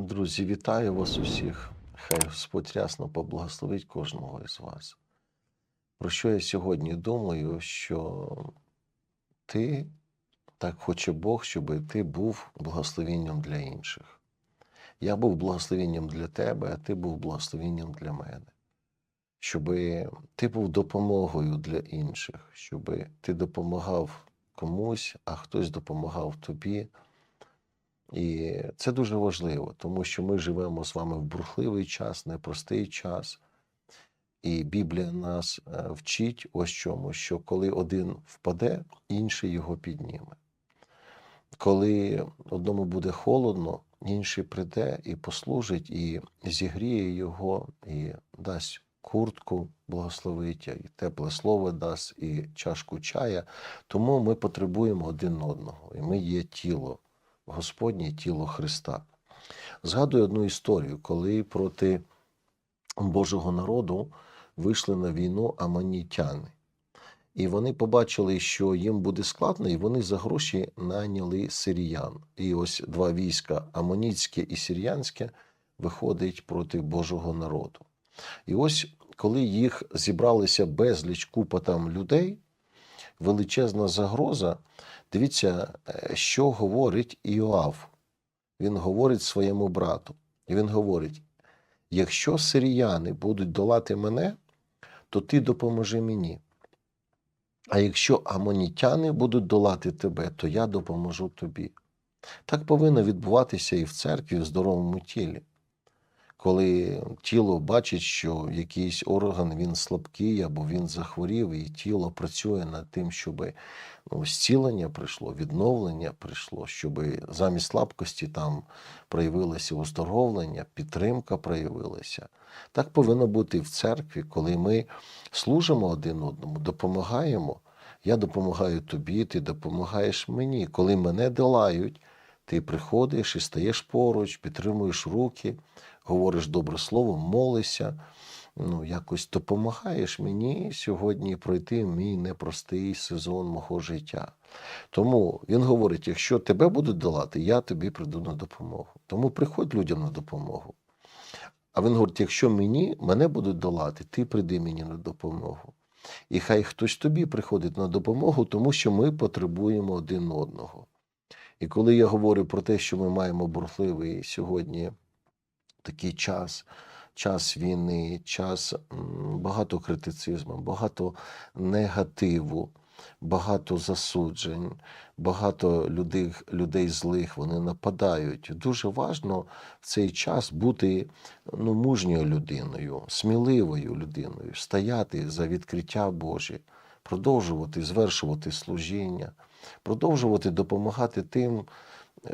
Друзі, вітаю вас усіх. Хай Господь рясно поблагословить кожного із вас. Про що я сьогодні думаю, що ти, так хоче Бог, щоб ти був благословенням для інших. Я був благословенням для тебе, а ти був благословенням для мене. Щоб ти був допомогою для інших, щоб ти допомагав комусь, а хтось допомагав тобі. І це дуже важливо, тому що ми живемо з вами в бурхливий час, непростий час. І Біблія нас е, вчить ось чому, що коли один впаде, інший його підніме. Коли одному буде холодно, інший прийде і послужить, і зігріє його, і дасть куртку благословить, і тепле слово дасть, і чашку чая. Тому ми потребуємо один одного, і ми є тіло. Господнє тіло Христа. Згадую одну історію, коли проти Божого народу вийшли на війну аманітяни. І вони побачили, що їм буде складно, і вони за гроші найняли сиріян. І ось два війська амоніцьке і сиріянське виходить проти Божого народу. І ось коли їх зібралися безліч купа там людей, величезна загроза. Дивіться, е, що говорить Іоав. Він говорить своєму брату. І він говорить: якщо сиріяни будуть долати мене, то ти допоможи мені. А якщо амонітяни будуть долати тебе, то я допоможу тобі. Так повинно відбуватися і в церкві, в здоровому тілі. Коли тіло бачить, що якийсь орган він слабкий або він захворів, і тіло працює над тим, щоб ну, зцілення прийшло, відновлення прийшло, щоб замість слабкості там проявилося оздоровлення, підтримка проявилася. Так повинно бути і в церкві, коли ми служимо один одному, допомагаємо. Я допомагаю тобі, ти допомагаєш мені. Коли мене долають, ти приходиш і стаєш поруч, підтримуєш руки, говориш добре слово, молишся, ну, якось допомагаєш мені сьогодні пройти мій непростий сезон мого життя. Тому він говорить: якщо тебе будуть долати, я тобі прийду на допомогу. Тому приходь людям на допомогу. А він говорить: якщо мені мене будуть долати, ти прийди мені на допомогу. І хай хтось тобі приходить на допомогу, тому що ми потребуємо один одного. І коли я говорю про те, що ми маємо бурхливий сьогодні такий час, час війни, час багато критицизму, багато негативу, багато засуджень, багато людей, людей злих, вони нападають. Дуже важно в цей час бути ну, мужньою людиною, сміливою людиною, стояти за відкриття Боже, продовжувати звершувати служіння, продовжувати допомагати тим,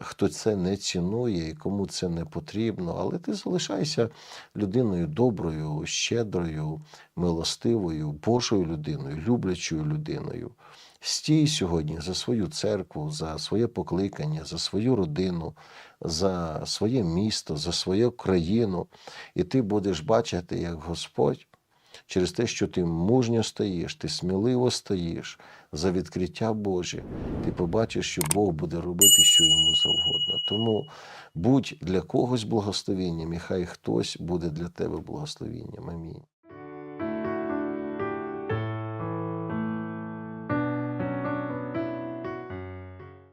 хто це не цінує і кому це не потрібно, але ти залишайся людиною доброю, щедрою, милостивою, Божою людиною, люблячою людиною. Стій сьогодні за свою церкву, за своє покликання, за свою родину, за своє місто, за свою країну, і ти будеш бачити, як Господь. Через те, що ти мужньо стаєш, ти сміливо стоїш за відкриття Боже, ти побачиш, що Бог буде робити, що йому завгодно. Тому будь для когось благословенням, і хай хтось буде для тебе благословенням. Амінь.